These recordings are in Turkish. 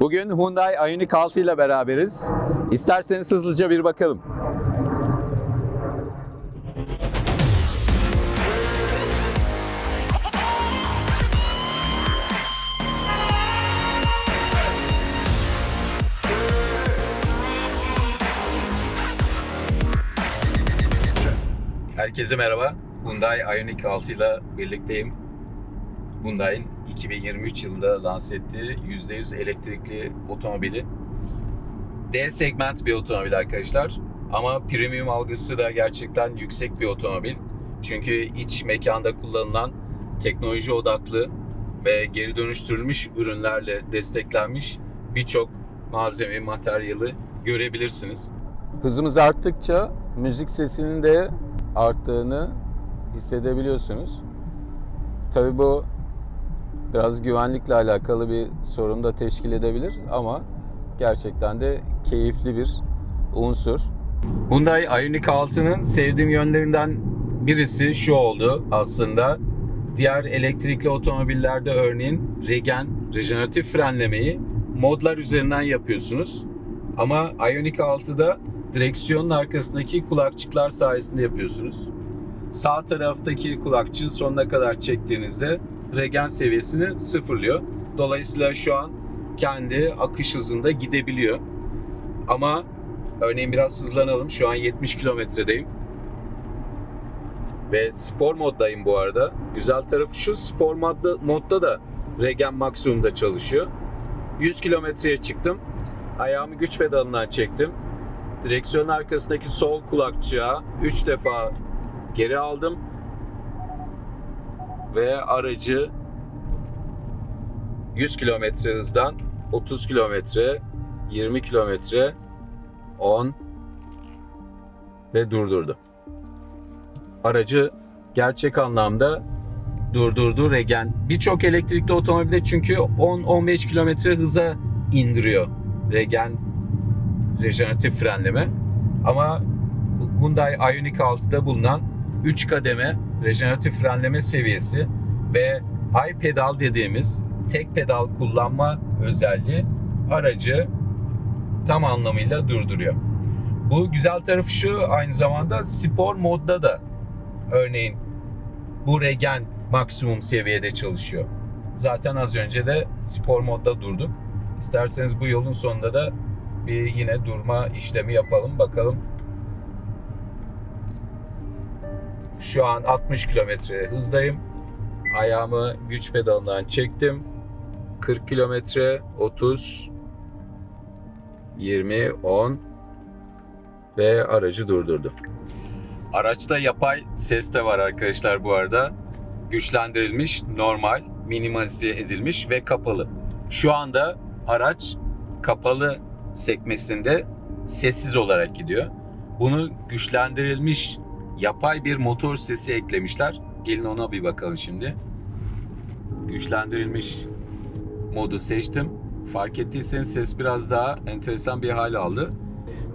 Bugün Hyundai Ioniq 6 ile beraberiz. İsterseniz hızlıca bir bakalım. Herkese merhaba. Hyundai Ioniq 6 ile birlikteyim. Hyundai'nin 2023 yılında lanse ettiği %100 elektrikli otomobili. D segment bir otomobil arkadaşlar. Ama premium algısı da gerçekten yüksek bir otomobil. Çünkü iç mekanda kullanılan teknoloji odaklı ve geri dönüştürülmüş ürünlerle desteklenmiş birçok malzeme, materyali görebilirsiniz. Hızımız arttıkça müzik sesinin de arttığını hissedebiliyorsunuz. Tabii bu biraz güvenlikle alakalı bir sorun da teşkil edebilir ama gerçekten de keyifli bir unsur. Hyundai Ioniq 6'nın sevdiğim yönlerinden birisi şu oldu aslında. Diğer elektrikli otomobillerde örneğin regen, rejeneratif frenlemeyi modlar üzerinden yapıyorsunuz. Ama Ioniq 6'da direksiyonun arkasındaki kulakçıklar sayesinde yapıyorsunuz. Sağ taraftaki kulakçığı sonuna kadar çektiğinizde regen seviyesini sıfırlıyor. Dolayısıyla şu an kendi akış hızında gidebiliyor. Ama örneğin biraz hızlanalım. Şu an 70 kilometredeyim. Ve spor moddayım bu arada. Güzel tarafı şu spor modda, modda da regen maksimumda çalışıyor. 100 kilometreye çıktım. Ayağımı güç pedalından çektim. Direksiyonun arkasındaki sol kulakçığa 3 defa geri aldım. Ve aracı 100 kilometre hızdan 30 kilometre, 20 kilometre, 10 ve durdurdu. Aracı gerçek anlamda durdurdu regen. Birçok elektrikli otomobilde çünkü 10-15 kilometre hıza indiriyor regen rejeneratif frenleme. Ama Hyundai Ioniq 6'da bulunan 3 kademe rejeneratif frenleme seviyesi ve high pedal dediğimiz tek pedal kullanma özelliği aracı tam anlamıyla durduruyor. Bu güzel tarafı şu aynı zamanda spor modda da örneğin bu regen maksimum seviyede çalışıyor. Zaten az önce de spor modda durduk. İsterseniz bu yolun sonunda da bir yine durma işlemi yapalım bakalım. Şu an 60 kilometre hızdayım. Ayağımı güç pedalından çektim. 40 kilometre, 30, 20, 10 ve aracı durdurdu. Araçta yapay ses de var arkadaşlar bu arada. Güçlendirilmiş, normal, minimalize edilmiş ve kapalı. Şu anda araç kapalı sekmesinde sessiz olarak gidiyor. Bunu güçlendirilmiş yapay bir motor sesi eklemişler. Gelin ona bir bakalım şimdi. Güçlendirilmiş modu seçtim. Fark ettiyseniz ses biraz daha enteresan bir hal aldı.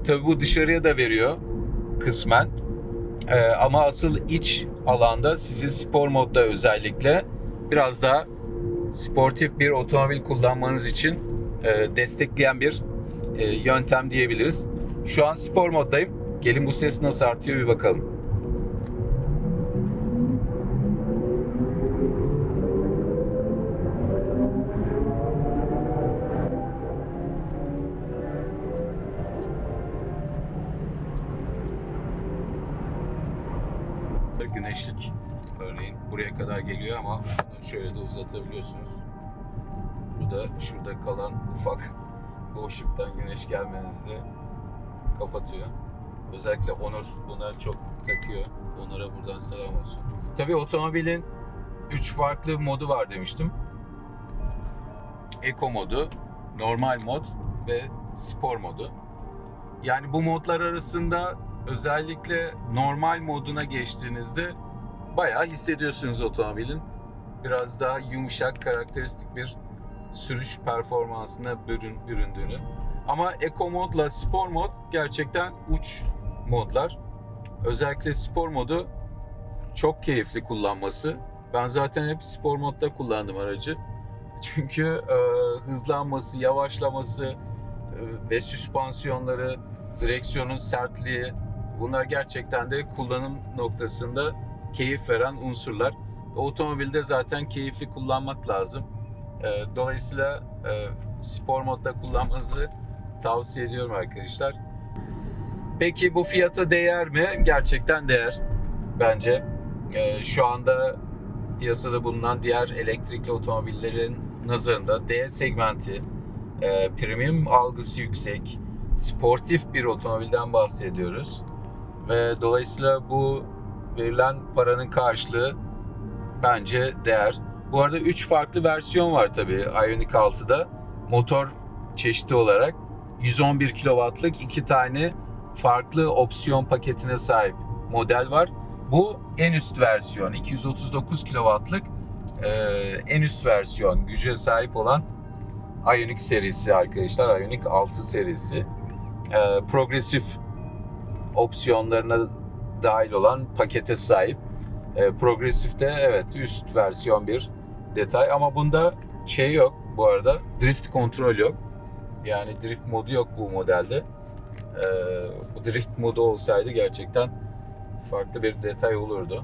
Tabi bu dışarıya da veriyor kısmen. Ee, ama asıl iç alanda sizi spor modda özellikle biraz daha sportif bir otomobil kullanmanız için e, destekleyen bir e, yöntem diyebiliriz. Şu an spor moddayım. Gelin bu ses nasıl artıyor bir bakalım. Güneşlik örneğin buraya kadar geliyor ama bunu şöyle de uzatabiliyorsunuz. Bu da şurada kalan ufak boşluktan güneş gelmenizde kapatıyor. Özellikle Onur buna çok takıyor. Onur'a buradan selam olsun. Tabii otomobilin 3 farklı modu var demiştim. Eco modu, normal mod ve spor modu. Yani bu modlar arasında özellikle normal moduna geçtiğinizde bayağı hissediyorsunuz otomobilin. Biraz daha yumuşak, karakteristik bir sürüş performansına bürün, büründüğünü. Ama Eco modla spor mod gerçekten uç modlar. Özellikle spor modu çok keyifli kullanması. Ben zaten hep spor modda kullandım aracı. Çünkü e, hızlanması, yavaşlaması e, ve süspansiyonları, direksiyonun sertliği bunlar gerçekten de kullanım noktasında keyif veren unsurlar. Otomobilde zaten keyifli kullanmak lazım. E, dolayısıyla e, spor modda kullanmanızı tavsiye ediyorum arkadaşlar. Peki bu fiyata değer mi? Gerçekten değer bence. E, şu anda piyasada bulunan diğer elektrikli otomobillerin nazarında D segmenti, e, premium algısı yüksek, sportif bir otomobilden bahsediyoruz. Ve dolayısıyla bu verilen paranın karşılığı bence değer. Bu arada 3 farklı versiyon var tabii Ioniq 6'da. Motor çeşidi olarak 111 kW'lık iki tane farklı opsiyon paketine sahip model var. Bu en üst versiyon 239 kW'lık e, en üst versiyon güce sahip olan Ioniq serisi arkadaşlar. Ioniq 6 serisi. E, progresif opsiyonlarına dahil olan pakete sahip. E, progresifte evet üst versiyon bir detay ama bunda şey yok bu arada drift kontrol yok. Yani drift modu yok bu modelde. E, bu drift modu olsaydı gerçekten farklı bir detay olurdu.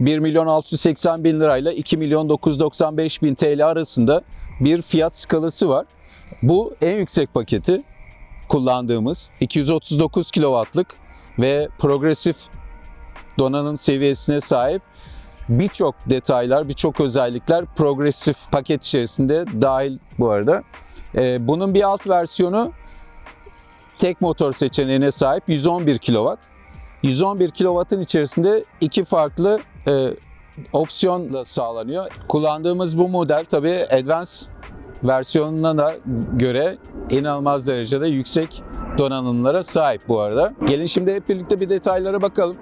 1 milyon 680 bin lirayla 2 milyon 995 bin TL arasında bir fiyat skalası var. Bu en yüksek paketi kullandığımız 239 kW'lık ve progresif donanım seviyesine sahip birçok detaylar, birçok özellikler progresif paket içerisinde dahil bu arada. Ee, bunun bir alt versiyonu tek motor seçeneğine sahip 111 kW. 111 kW'ın içerisinde iki farklı e, opsiyonla sağlanıyor. Kullandığımız bu model tabii Advance versiyonuna da göre inanılmaz derecede yüksek donanımlara sahip bu arada. Gelin şimdi hep birlikte bir detaylara bakalım.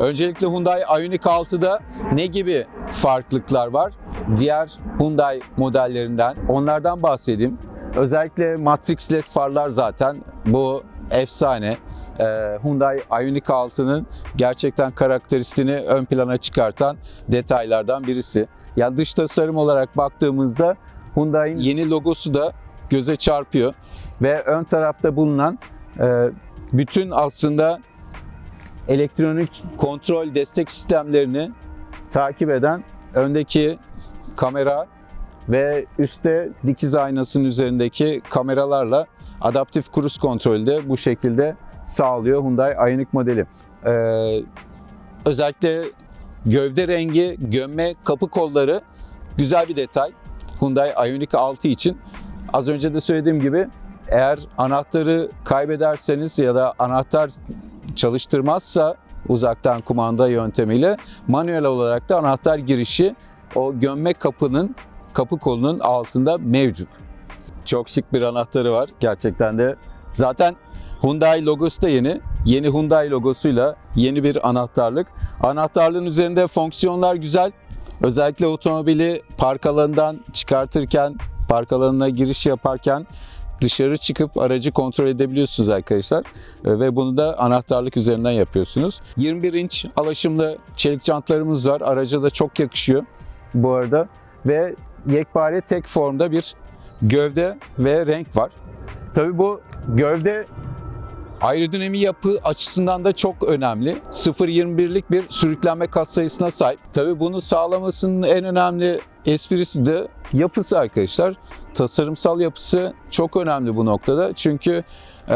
Öncelikle Hyundai Ioniq 6'da ne gibi farklılıklar var? Diğer Hyundai modellerinden onlardan bahsedeyim. Özellikle Matrix LED farlar zaten bu efsane. Ee, Hyundai Ioniq 6'nın gerçekten karakteristiğini ön plana çıkartan detaylardan birisi. Yani dış tasarım olarak baktığımızda Hyundai'nin yeni logosu da göze çarpıyor ve ön tarafta bulunan e, bütün aslında elektronik kontrol destek sistemlerini takip eden öndeki kamera ve üstte dikiz aynasının üzerindeki kameralarla adaptif cruise kontrolü de bu şekilde sağlıyor Hyundai Ioniq modeli. Ee, özellikle gövde rengi, gömme kapı kolları güzel bir detay. Hyundai Ioniq 6 için. Az önce de söylediğim gibi eğer anahtarı kaybederseniz ya da anahtar çalıştırmazsa uzaktan kumanda yöntemiyle manuel olarak da anahtar girişi o gömme kapının kapı kolunun altında mevcut. Çok şık bir anahtarı var gerçekten de. Zaten Hyundai logosu da yeni. Yeni Hyundai logosuyla yeni bir anahtarlık. Anahtarlığın üzerinde fonksiyonlar güzel. Özellikle otomobili park alanından çıkartırken, park alanına giriş yaparken dışarı çıkıp aracı kontrol edebiliyorsunuz arkadaşlar. E, Ve bunu da anahtarlık üzerinden yapıyorsunuz. 21 inç alaşımlı çelik jantlarımız var. Araca da çok yakışıyor bu arada. Ve yekpare tek formda bir gövde ve renk var. Tabii bu gövde aerodinami yapı açısından da çok önemli. 0.21'lik bir sürüklenme katsayısına sahip. Tabii bunu sağlamasının en önemli esprisi de yapısı arkadaşlar. Tasarımsal yapısı çok önemli bu noktada. Çünkü e,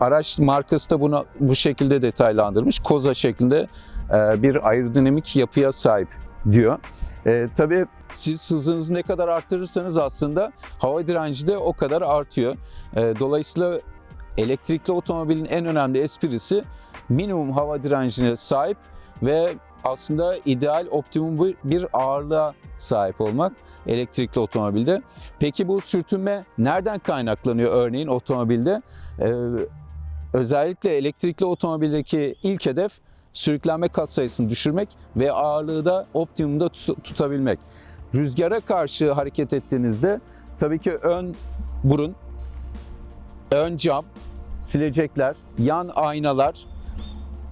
araç markası da bunu bu şekilde detaylandırmış. Koza şeklinde e, bir aerodinamik yapıya sahip diyor. E, tabii siz hızınızı ne kadar arttırırsanız aslında hava direnci de o kadar artıyor. E, dolayısıyla elektrikli otomobilin en önemli esprisi minimum hava direncine sahip ve aslında ideal optimum bir- ağırlığa sahip olmak elektrikli otomobilde. Peki bu sürtünme nereden kaynaklanıyor örneğin otomobilde? Ee, özellikle elektrikli otomobildeki ilk hedef sürüklenme katsayısını düşürmek ve ağırlığı da optimumda tut- tutabilmek. Rüzgara karşı hareket ettiğinizde tabii ki ön burun, ön cam, silecekler, yan aynalar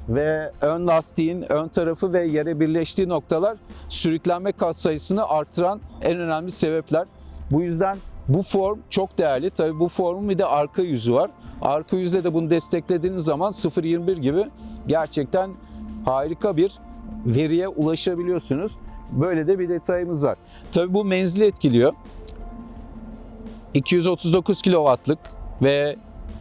ve ön lastiğin ön tarafı ve yere birleştiği noktalar sürüklenme katsayısını artıran en önemli sebepler. Bu yüzden bu form çok değerli. Tabii bu formun bir de arka yüzü var. Arka yüzde de bunu desteklediğiniz zaman 0.21 gibi gerçekten harika bir veriye ulaşabiliyorsunuz. Böyle de bir detayımız var. Tabii bu menzili etkiliyor. 239 kW'lık ve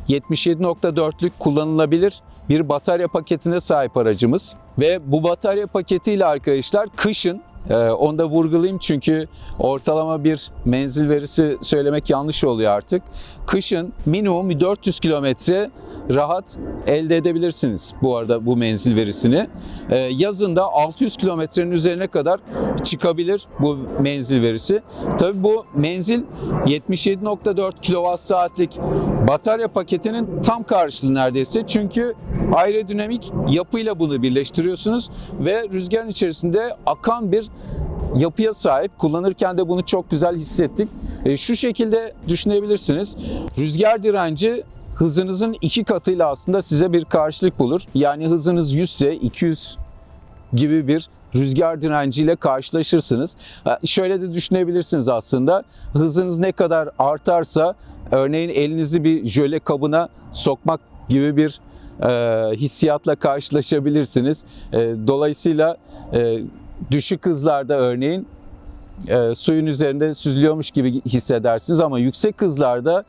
77.4'lük kullanılabilir bir batarya paketine sahip aracımız. Ve bu batarya paketiyle arkadaşlar kışın e, onu da vurgulayayım çünkü ortalama bir menzil verisi söylemek yanlış oluyor artık. Kışın minimum bir 400 kilometre rahat elde edebilirsiniz bu arada bu menzil verisini. E, yazın da 600 kilometrenin üzerine kadar çıkabilir bu menzil verisi. Tabii bu menzil 77.4 kWh saatlik batarya paketinin tam karşılığı neredeyse. Çünkü aerodinamik yapıyla bunu birleştiriyorsunuz ve rüzgarın içerisinde akan bir yapıya sahip. Kullanırken de bunu çok güzel hissettik. E, şu şekilde düşünebilirsiniz. Rüzgar direnci hızınızın iki katıyla aslında size bir karşılık bulur. Yani hızınız 100 ise 200 gibi bir rüzgar direnciyle karşılaşırsınız. Şöyle de düşünebilirsiniz aslında. Hızınız ne kadar artarsa örneğin elinizi bir jöle kabına sokmak gibi bir e, hissiyatla karşılaşabilirsiniz. E, dolayısıyla e, düşük hızlarda örneğin e, suyun üzerinde süzülüyormuş gibi hissedersiniz ama yüksek hızlarda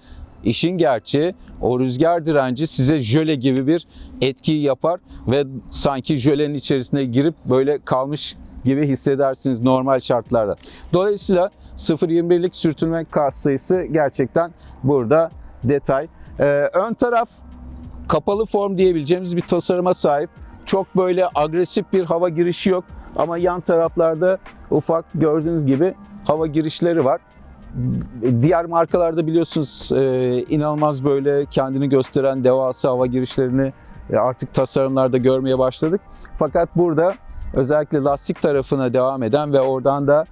işin gerçeği o rüzgar direnci size jöle gibi bir etkiyi yapar ve sanki jölenin içerisine girip böyle kalmış gibi hissedersiniz normal şartlarda. Dolayısıyla 0.21'lik sürtünme kas sayısı gerçekten burada detay. Ee, ön taraf kapalı form diyebileceğimiz bir tasarıma sahip. Çok böyle agresif bir hava girişi yok ama yan taraflarda ufak gördüğünüz gibi hava girişleri var. Diğer markalarda biliyorsunuz e, inanılmaz böyle kendini gösteren devasa hava girişlerini e, artık tasarımlarda görmeye başladık. Fakat burada özellikle lastik tarafına devam eden ve oradan da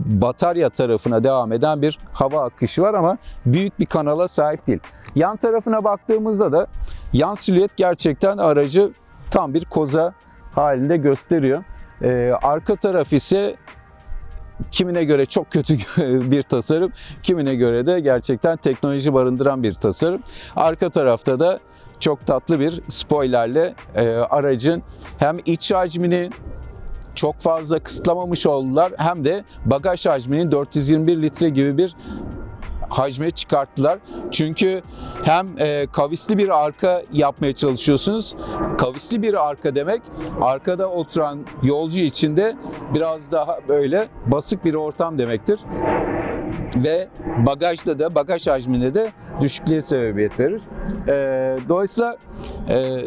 batarya tarafına devam eden bir hava akışı var ama büyük bir kanala sahip değil. Yan tarafına baktığımızda da yan silüet gerçekten aracı tam bir koza halinde gösteriyor. Ee, arka taraf ise kimine göre çok kötü bir tasarım, kimine göre de gerçekten teknoloji barındıran bir tasarım. Arka tarafta da çok tatlı bir spoilerle e, aracın hem iç hacmini çok fazla kısıtlamamış oldular hem de bagaj hacmini 421 litre gibi bir hacme çıkarttılar. Çünkü hem e, kavisli bir arka yapmaya çalışıyorsunuz. Kavisli bir arka demek arkada oturan yolcu için de biraz daha böyle basık bir ortam demektir. Ve bagajda da bagaj hacminde de düşüklüğe sebebiyet verir. E, dolayısıyla e,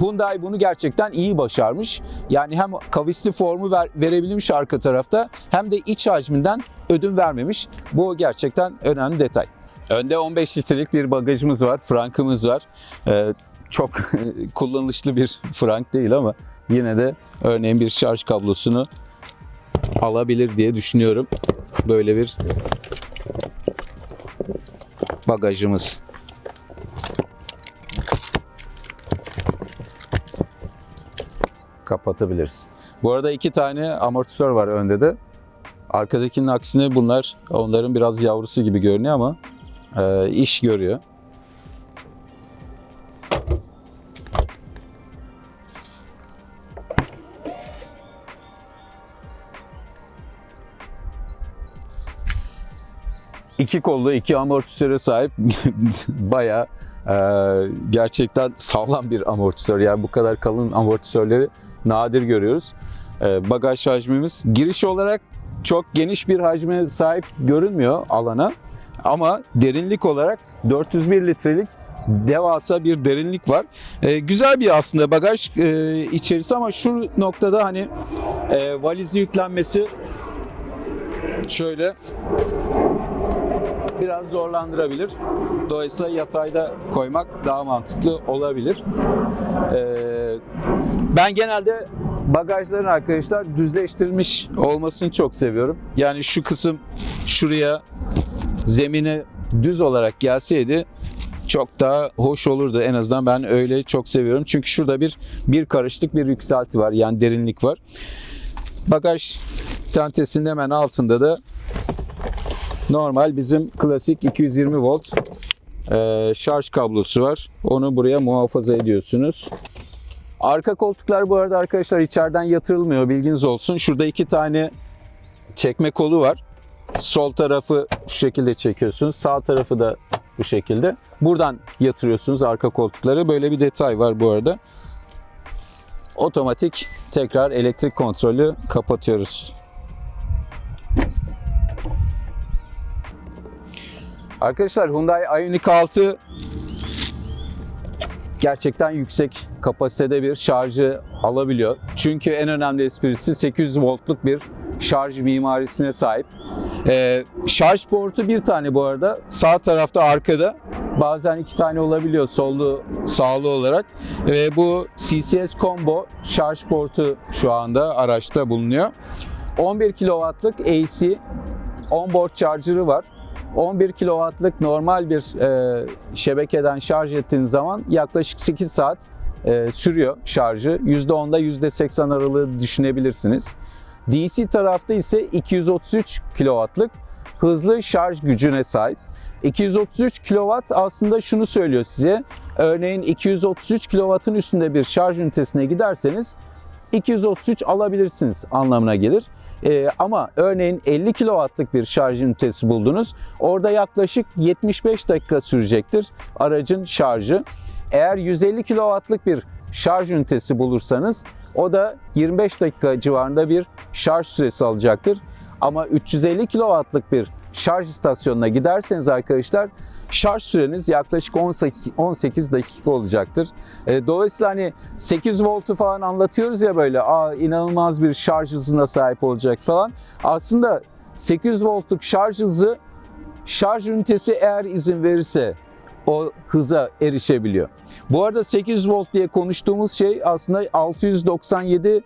Hyundai bunu gerçekten iyi başarmış. Yani hem kavisli formu ver, verebilmiş arka tarafta hem de iç hacminden ödün vermemiş. Bu gerçekten önemli detay. Önde 15 litrelik bir bagajımız var, frankımız var. Ee, çok kullanışlı bir frank değil ama yine de örneğin bir şarj kablosunu alabilir diye düşünüyorum. Böyle bir bagajımız. Kapatabiliriz. Bu arada iki tane amortisör var önde de. Arkadakinin aksine bunlar onların biraz yavrusu gibi görünüyor ama e, iş görüyor. İki kollu, iki amortisöre sahip bayağı e, gerçekten sağlam bir amortisör. Yani bu kadar kalın amortisörleri nadir görüyoruz. E, bagaj hacmimiz giriş olarak çok geniş bir hacme sahip görünmüyor alana. Ama derinlik olarak 401 litrelik devasa bir derinlik var. E, güzel bir aslında bagaj e, içerisi ama şu noktada hani e, valizi yüklenmesi şöyle biraz zorlandırabilir. Dolayısıyla yatayda koymak daha mantıklı olabilir. Ee, ben genelde bagajların arkadaşlar düzleştirilmiş olmasını çok seviyorum. Yani şu kısım şuraya zemine düz olarak gelseydi çok daha hoş olurdu. En azından ben öyle çok seviyorum. Çünkü şurada bir bir karışlık bir yükselti var. Yani derinlik var. Bagaj tentesinin hemen altında da normal bizim klasik 220 volt şarj kablosu var. Onu buraya muhafaza ediyorsunuz. Arka koltuklar bu arada arkadaşlar içeriden yatırılmıyor bilginiz olsun. Şurada iki tane çekme kolu var. Sol tarafı şu şekilde çekiyorsunuz. Sağ tarafı da bu şekilde. Buradan yatırıyorsunuz arka koltukları. Böyle bir detay var bu arada. Otomatik tekrar elektrik kontrolü kapatıyoruz. Arkadaşlar Hyundai Ioniq 6 gerçekten yüksek kapasitede bir şarjı alabiliyor. Çünkü en önemli esprisi 800 voltluk bir şarj mimarisine sahip. Ee, şarj portu bir tane bu arada. Sağ tarafta arkada. Bazen iki tane olabiliyor sollu sağlı olarak. Ve bu CCS Combo şarj portu şu anda araçta bulunuyor. 11 kW'lık AC onboard charger'ı var. 11 kW'lık normal bir e, şebekeden şarj ettiğiniz zaman yaklaşık 8 saat e, sürüyor şarjı. %10'da %80 aralığı düşünebilirsiniz. DC tarafta ise 233 kW'lık hızlı şarj gücüne sahip. 233 kW aslında şunu söylüyor size. Örneğin 233 kW'ın üstünde bir şarj ünitesine giderseniz 233 alabilirsiniz anlamına gelir. Ee, ama örneğin 50 kW'lık bir şarj ünitesi buldunuz. Orada yaklaşık 75 dakika sürecektir aracın şarjı. Eğer 150 kW'lık bir şarj ünitesi bulursanız o da 25 dakika civarında bir şarj süresi alacaktır. Ama 350 kW'lık bir şarj istasyonuna giderseniz arkadaşlar şarj süreniz yaklaşık 18, 18 dakika olacaktır. E, dolayısıyla hani 8 voltu falan anlatıyoruz ya böyle Aa, inanılmaz bir şarj hızına sahip olacak falan. Aslında 800 voltluk şarj hızı şarj ünitesi eğer izin verirse o hıza erişebiliyor. Bu arada 800 volt diye konuştuğumuz şey aslında 697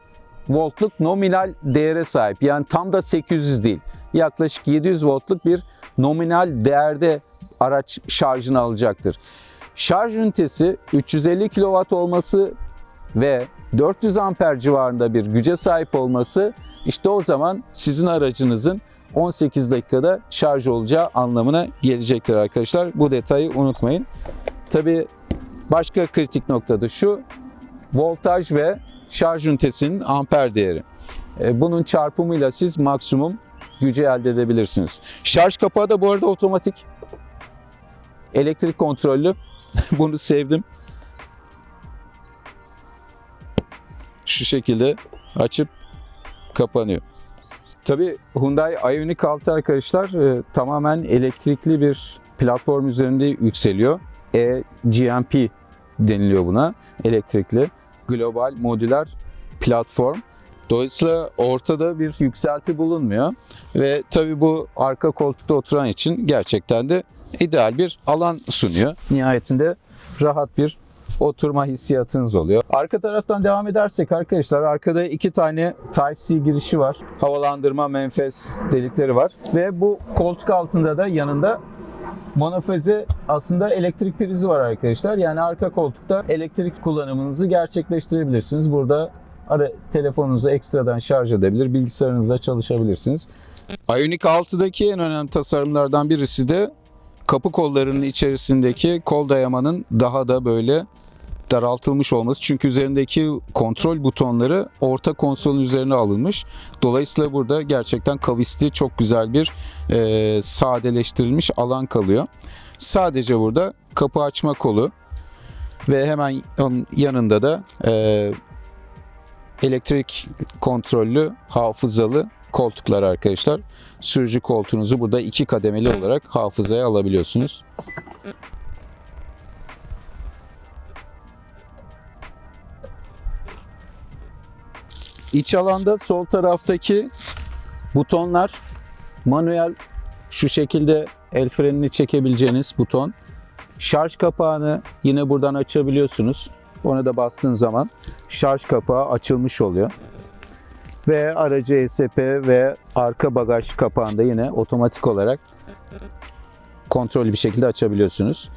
voltluk nominal değere sahip. Yani tam da 800 değil. Yaklaşık 700 voltluk bir nominal değerde araç şarjını alacaktır. Şarj ünitesi 350 kW olması ve 400 amper civarında bir güce sahip olması işte o zaman sizin aracınızın 18 dakikada şarj olacağı anlamına gelecektir arkadaşlar. Bu detayı unutmayın. Tabi başka kritik nokta da şu voltaj ve şarj ünitesinin amper değeri. E, Bunun çarpımıyla siz maksimum gücü elde edebilirsiniz. Şarj kapağı da bu arada otomatik. Elektrik kontrollü. Bunu sevdim. Şu şekilde açıp kapanıyor. Tabii Hyundai Ioniq 6 arkadaşlar e, tamamen elektrikli bir platform üzerinde yükseliyor. E-GMP deniliyor buna. Elektrikli global modüler platform. Dolayısıyla ortada bir yükselti bulunmuyor ve tabii bu arka koltukta oturan için gerçekten de ideal bir alan sunuyor. Nihayetinde rahat bir oturma hissiyatınız oluyor. Arka taraftan devam edersek arkadaşlar arkada iki tane Type-C girişi var. Havalandırma menfez delikleri var ve bu koltuk altında da yanında monofaze aslında elektrik prizi var arkadaşlar. Yani arka koltukta elektrik kullanımınızı gerçekleştirebilirsiniz. Burada ara telefonunuzu ekstradan şarj edebilir, bilgisayarınızda çalışabilirsiniz. Ioniq 6'daki en önemli tasarımlardan birisi de kapı kollarının içerisindeki kol dayamanın daha da böyle daraltılmış olması. Çünkü üzerindeki kontrol butonları orta konsolun üzerine alınmış. Dolayısıyla burada gerçekten kavisli çok güzel bir e, sadeleştirilmiş alan kalıyor. Sadece burada kapı açma kolu ve hemen onun yanında da e, elektrik kontrollü hafızalı koltuklar arkadaşlar. Sürücü koltuğunuzu burada iki kademeli olarak hafızaya alabiliyorsunuz. İç alanda sol taraftaki butonlar manuel şu şekilde el frenini çekebileceğiniz buton. Şarj kapağını yine buradan açabiliyorsunuz. Ona da bastığın zaman şarj kapağı açılmış oluyor. Ve aracı ESP ve arka bagaj kapağında yine otomatik olarak kontrollü bir şekilde açabiliyorsunuz.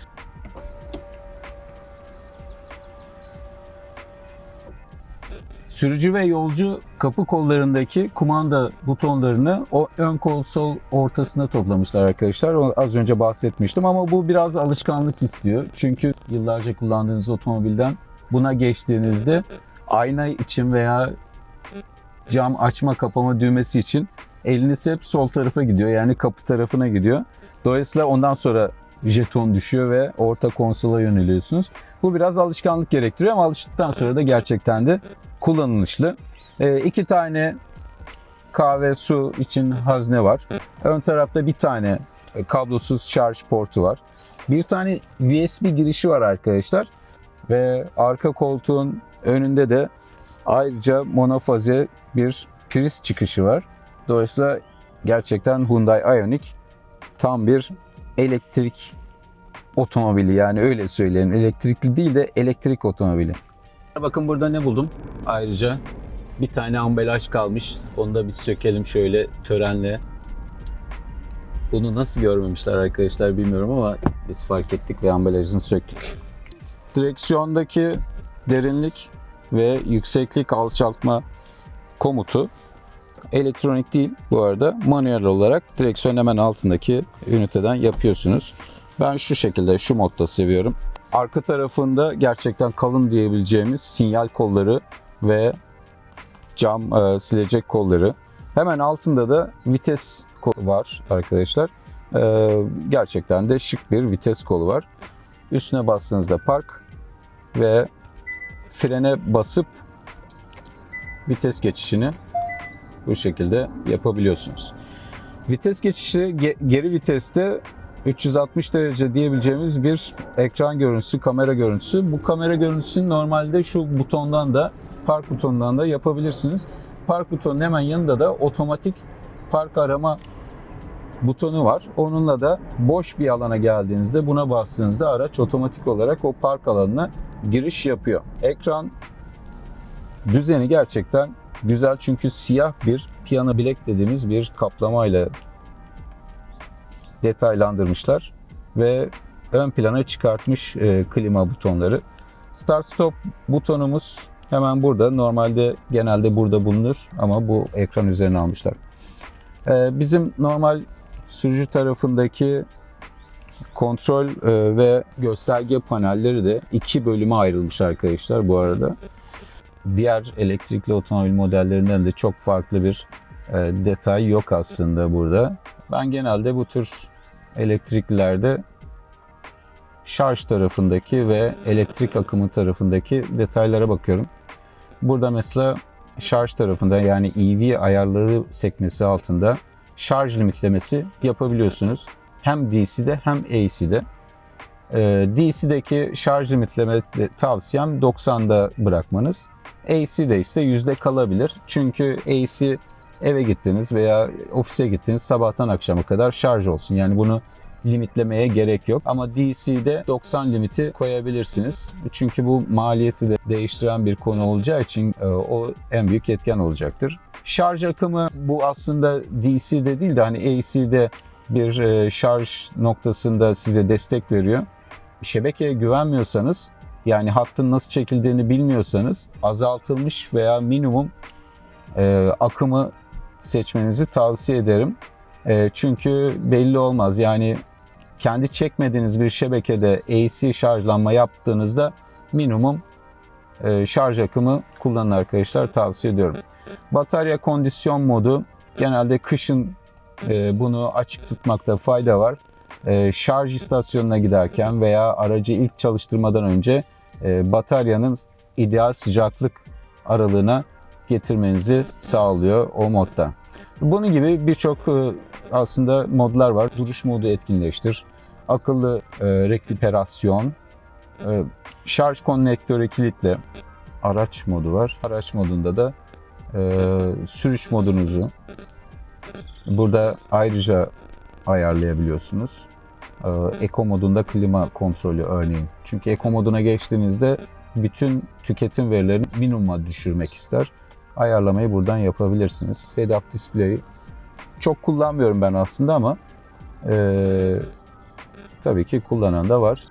Sürücü ve yolcu kapı kollarındaki kumanda butonlarını o ön kol sol ortasına toplamışlar arkadaşlar. Onu az önce bahsetmiştim ama bu biraz alışkanlık istiyor. Çünkü yıllarca kullandığınız otomobilden buna geçtiğinizde ayna için veya cam açma kapama düğmesi için eliniz hep sol tarafa gidiyor. Yani kapı tarafına gidiyor. Dolayısıyla ondan sonra jeton düşüyor ve orta konsola yöneliyorsunuz. Bu biraz alışkanlık gerektiriyor ama alıştıktan sonra da gerçekten de kullanışlı. Ee, iki tane kahve su için hazne var. Ön tarafta bir tane e, kablosuz şarj portu var. Bir tane USB girişi var arkadaşlar. Ve arka koltuğun önünde de ayrıca monofaze bir priz çıkışı var. Dolayısıyla gerçekten Hyundai Ioniq tam bir elektrik otomobili yani öyle söyleyelim. Elektrikli değil de elektrik otomobili. Bakın burada ne buldum? Ayrıca bir tane ambalaj kalmış. Onu da bir sökelim şöyle törenle. Bunu nasıl görmemişler arkadaşlar bilmiyorum ama biz fark ettik ve ambalajını söktük. Direksiyondaki derinlik ve yükseklik alçaltma komutu elektronik değil bu arada manuel olarak direksiyon hemen altındaki üniteden yapıyorsunuz. Ben şu şekilde şu modda seviyorum. Arka tarafında gerçekten kalın diyebileceğimiz sinyal kolları ve cam e, silecek kolları. Hemen altında da vites kolu var arkadaşlar. E, gerçekten de şık bir vites kolu var. Üstüne bastığınızda park ve frene basıp vites geçişini bu şekilde yapabiliyorsunuz. Vites geçişi ge- geri viteste 360 derece diyebileceğimiz bir ekran görüntüsü, kamera görüntüsü. Bu kamera görüntüsünü normalde şu butondan da park butonundan da yapabilirsiniz. Park butonunun hemen yanında da otomatik park arama butonu var. Onunla da boş bir alana geldiğinizde buna bastığınızda araç otomatik olarak o park alanına giriş yapıyor. Ekran düzeni gerçekten güzel çünkü siyah bir piyano bilek dediğimiz bir kaplamayla detaylandırmışlar ve ön plana çıkartmış e, klima butonları. Start stop butonumuz hemen burada. Normalde genelde burada bulunur ama bu ekran üzerine almışlar. E, bizim normal sürücü tarafındaki kontrol e, ve gösterge panelleri de iki bölüme ayrılmış arkadaşlar bu arada. Diğer elektrikli otomobil modellerinden de çok farklı bir e, detay yok aslında burada. Ben genelde bu tür elektriklilerde şarj tarafındaki ve elektrik akımı tarafındaki detaylara bakıyorum. Burada mesela şarj tarafında yani EV ayarları sekmesi altında şarj limitlemesi yapabiliyorsunuz. Hem DC'de hem AC'de. Ee, DC'deki şarj limitleme tavsiyem 90'da bırakmanız. AC'de ise yüzde kalabilir. Çünkü AC eve gittiniz veya ofise gittiniz sabahtan akşama kadar şarj olsun. Yani bunu limitlemeye gerek yok. Ama DC'de 90 limiti koyabilirsiniz. Çünkü bu maliyeti de değiştiren bir konu olacağı için e, o en büyük etken olacaktır. Şarj akımı bu aslında DC'de değil de hani AC'de bir e, şarj noktasında size destek veriyor. Şebekeye güvenmiyorsanız yani hattın nasıl çekildiğini bilmiyorsanız azaltılmış veya minimum e, akımı seçmenizi tavsiye ederim. E, çünkü belli olmaz. Yani kendi çekmediğiniz bir şebekede AC şarjlanma yaptığınızda minimum e, şarj akımı kullanın arkadaşlar tavsiye ediyorum. Batarya kondisyon modu genelde kışın bunu açık tutmakta fayda var. E, şarj istasyonuna giderken veya aracı ilk çalıştırmadan önce e, bataryanın ideal sıcaklık aralığına getirmenizi sağlıyor o modda. Bunun gibi birçok e, aslında modlar var. Duruş modu etkinleştir, akıllı e, reküperasyon, şarj konnektörü kilitle, araç modu var. Araç modunda da sürüş modunuzu burada ayrıca ayarlayabiliyorsunuz. E, Eco modunda klima kontrolü örneğin. Çünkü Eco moduna geçtiğinizde bütün tüketim verilerini minimuma düşürmek ister. Ayarlamayı buradan yapabilirsiniz. Head-up display çok kullanmıyorum ben aslında ama e, tabii ki kullanan da var.